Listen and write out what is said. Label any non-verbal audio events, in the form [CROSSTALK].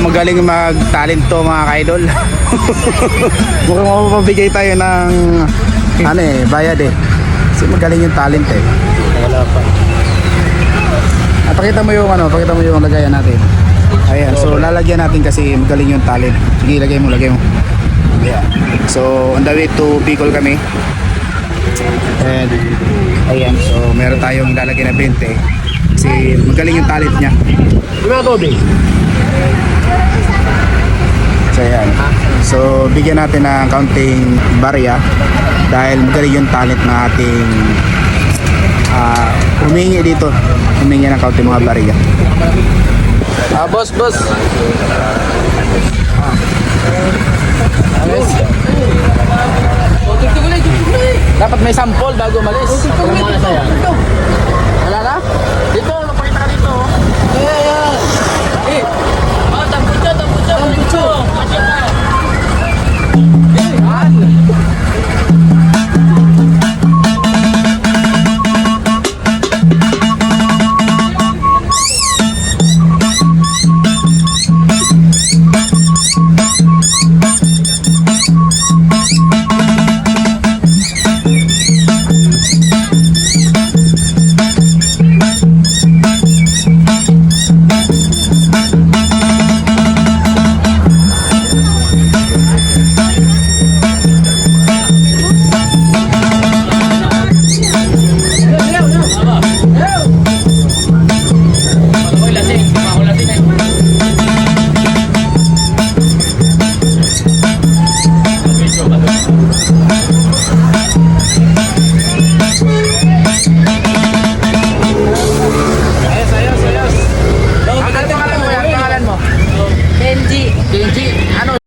magaling mag-talent to mga ka-idol. [LAUGHS] Mukhang mapapabigay tayo ng ano eh, bayad eh. Kasi magaling yung talent eh. Wala pa. Ah, pakita mo yung ano, pakita mo yung lagayan natin. Ayan, so lalagyan natin kasi magaling yung talent. Sige, lagay mo, lagay mo. Yeah. So, on the way to Bicol kami. And, ayan, so meron tayong lalagyan na 20. Kasi magaling yung talent niya. Yung mga So, bigyan natin ng counting barya dahil magaling yung talent ng ating ah humingi dito. Humingi ng counting mga barya. Ah, boss, boss. Dapat may sample bago malis. Ano mga nasa yan?